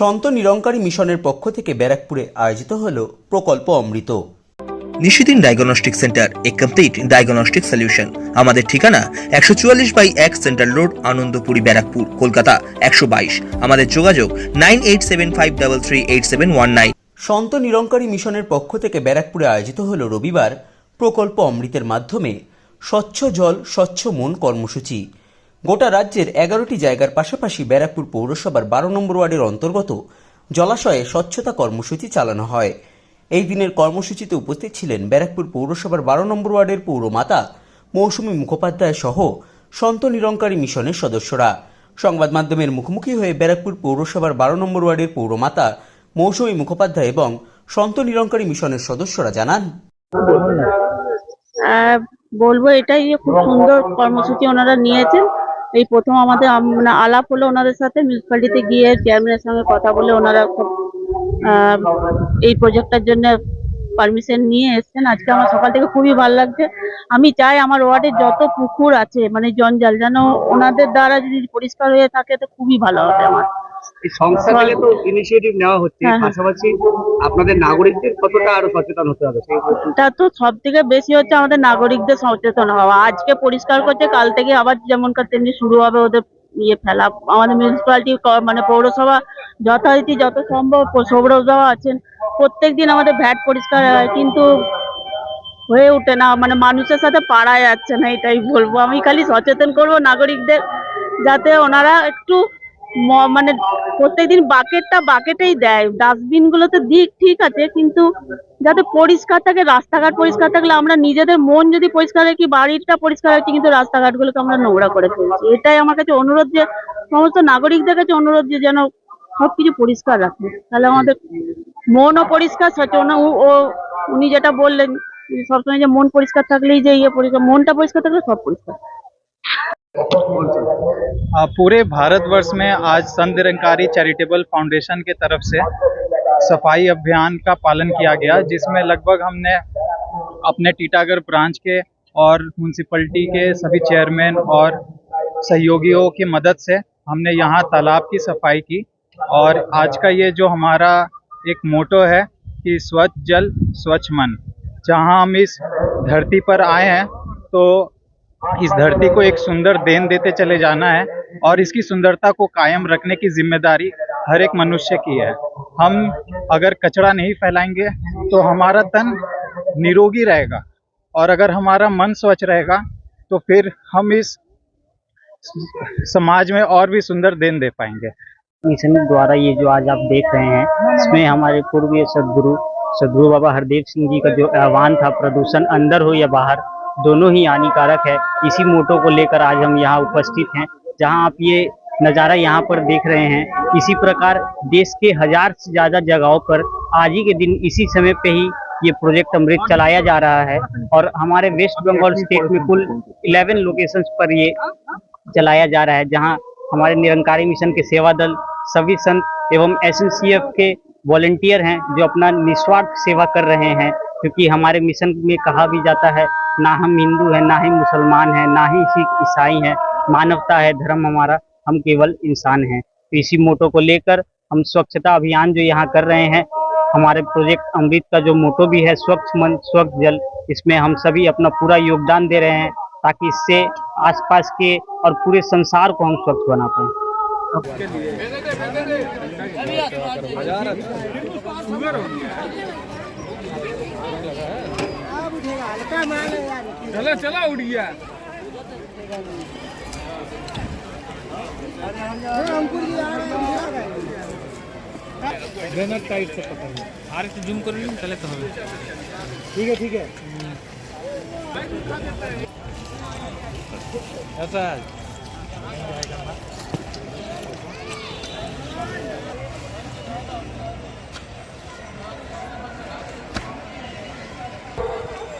সন্ত নিরঙ্কারী মিশনের পক্ষ থেকে ব্যারাকপুরে আয়োজিত হল প্রকল্প অমৃত। Nishidin diagnostic centre a complete diagnostic solution. আমাদের ঠিকানা একশো চুয়াল্লিশ বাই এক সেন্ট্রাল রোড আনন্দপুরি ব্যারাকপুর কলকাতা একশো বাইশ। আমাদের যোগাযোগ nine eight seven five double three eight seven one nine. Sant Nirankari মিশনের পক্ষ থেকে ব্যারাকপুরে আয়োজিত হল রবিবার প্রকল্প অমৃতের মাধ্যমে স্বচ্ছ জল স্বচ্ছ মন কর্মসূচি। গোটা রাজ্যের এগারোটি জায়গার পাশাপাশি ব্যারাকপুর পৌরসভার বারো নম্বর ওয়ার্ডের অন্তর্গত জলাশয়ে স্বচ্ছতা কর্মসূচি চালানো হয়। এই দিনের কর্মসূচিতে উপস্থিত ছিলেন ব্যারাকপুর পৌরসভার বারো নম্বর ওয়ার্ডের পৌরমাতা মৌসুমী মুখোপাধ্যায় সহ সন্ত নিরঙ্কারী মিশনের সদস্যরা। সংবাদ মাধ্যমের মুখোমুখি হয়ে ব্যারাকপুর পৌরসভার বারো নম্বর ওয়ার্ডের পৌরমাতা মৌসুমী মুখোপাধ্যায় এবং সন্ত নিরঙ্কারী মিশনের সদস্যরা জানান। বলব এটাই খুব সুন্দর কর্মসূচি ওনারা নিয়েছেন। এই প্রথম আমাদের মানে আলাপ হলো ওনাদের সাথে মিউনিসিপ্যালিটিতে গিয়ে চেয়ারম্যানের সঙ্গে কথা বলে ওনারা খুব এই প্রজেক্টটার জন্য পারমিশন নিয়ে এসছেন। আজকে আমার সকাল থেকে খুবই ভালো লাগছে। আমি চাই আমার ওয়ার্ডে যত পুকুর আছে মানে জঞ্জাল, যেন ওনাদের দ্বারা যদি পরিষ্কার হয়ে থাকে, তো খুবই ভালো হবে আমার। এই সংস্থা থেকে তো ইনিশিয়েটিভ নেওয়া হচ্ছে। হ্যাঁ, হ্যাঁ। পাশাপাশি আপনাদের নাগরিকদের কতটা আরও সচেতন হতে হবে? এটা তো সব থেকে বেশি হচ্ছে আমাদের নাগরিকদের সচেতন হওয়া। আজকে পরিষ্কার করছে কাল থেকে আবার যেমনকার তেমনি শুরু হবে ওদের ইয়ে ফেলা। আমাদের মিউনিসিপ্যালিটি মানে পৌরসভা যথারীতি যত সম্ভব সৌরসভা আছেন প্রত্যেকদিন আমাদের ভ্যাট পরিষ্কার হয় কিন্তু হয়ে ওঠে না। মানে মানুষের সাথে পারা যাচ্ছে না এটাই বলব। আমি খালি সচেতন করব নাগরিকদের যাতে ওনারা একটু মানে প্রত্যেকদিন বাকেটটা বাকেটেই দেয়। ডাস্টবিন গুলোতে দিক ঠিক আছে, কিন্তু যাতে পরিষ্কার থাকে, রাস্তাঘাট পরিষ্কার থাকলে আমরা নিজেদের মন যদি পরিষ্কার রাখি, বাড়িটা পরিষ্কার রাখছি কিন্তু রাস্তাঘাটগুলোকে আমরা নোংরা করে ফেলছি। এটাই আমার কাছে অনুরোধ যে, সমস্ত নাগরিকদের কাছে অনুরোধ যে, যেন সবকিছু পরিষ্কার রাখে। তাহলে আমাদের মনও পরিষ্কার সচেতন ও উনি যেটা বললেন সবসময় যে মন পরিষ্কার থাকলেই যে ইয়ে পরিষ্কার, মনটা পরিষ্কার থাকলে সব পরিষ্কার। पूरे भारतवर्ष में आज संत निरंकारी चैरिटेबल फाउंडेशन के तरफ़ से सफ़ाई अभियान का पालन किया गया, जिसमें लगभग हमने अपने टीटागढ़ ब्रांच के और म्यूनसिपलिटी के सभी चेयरमैन और सहयोगियों की मदद से हमने यहाँ तालाब की सफ़ाई की। और आज का ये जो हमारा एक मोटो है कि स्वच्छ जल, स्वच्छ मन, जहाँ हम इस धरती पर आए हैं तो इस धरती को एक सुंदर देन देते चले जाना है और इसकी सुंदरता को कायम रखने की ज़िम्मेदारी हर एक मनुष्य की है। हम अगर कचरा नहीं फैलाएँगे तो हमारा तन निरोगी रहेगा और अगर हमारा मन स्वच्छ रहेगा तो फिर हम इस समाज में और भी सुंदर देन दे पाएँगे। मिशन द्वारा ये जो आज आप देख रहे हैं, इसमें हमारे पूर्वीय सदगुरु सदगुरु बाबा हरदेव सिंह जी का जो आह्वान था, प्रदूषण अंदर हो या बाहर दोनों ही हानिकारक है। इसी मोटो को लेकर आज हम यहाँ उपस्थित हैं, जहाँ आप ये नज़ारा यहाँ पर देख रहे हैं। इसी प्रकार देश के हज़ार से ज़्यादा जगहों पर आज ही के दिन इसी समय पे ही ये प्रोजेक्ट अमृत चलाया जा रहा है और हमारे वेस्ट बंगाल स्टेट में कुल 11 लोकेशंस पर ये चलाया जा रहा है, जहाँ हमारे निरंकारी मिशन के सेवा दल, सभी संत एवं SNCF के वॉलेंटियर हैं, जो अपना निस्वार्थ सेवा कर रहे हैं, क्योंकि हमारे मिशन में कहा भी जाता है ना हम हिंदू हैं, ना ही मुसलमान हैं, ना ही सिख ईसाई हैं। मानवता है, धर्म हमारा, हम केवल इंसान हैं। तो इसी मोटो को लेकर हम स्वच्छता अभियान जो यहाँ कर रहे हैं, हमारे प्रोजेक्ट अमृत का जो मोटो भी है, स्वच्छ मन, स्वच्छ जल, इसमें हम सभी अपना पूरा योगदान दे रहे हैं ताकि इससे आसपास के और पूरे संसार को हम स्वच्छ बना पाएँ। चला चला उठ गया गनर टाइट से पकड़ लो। आर से जूम कर लूँ चले तो हमें। ठीक है ठीक है। ऐसा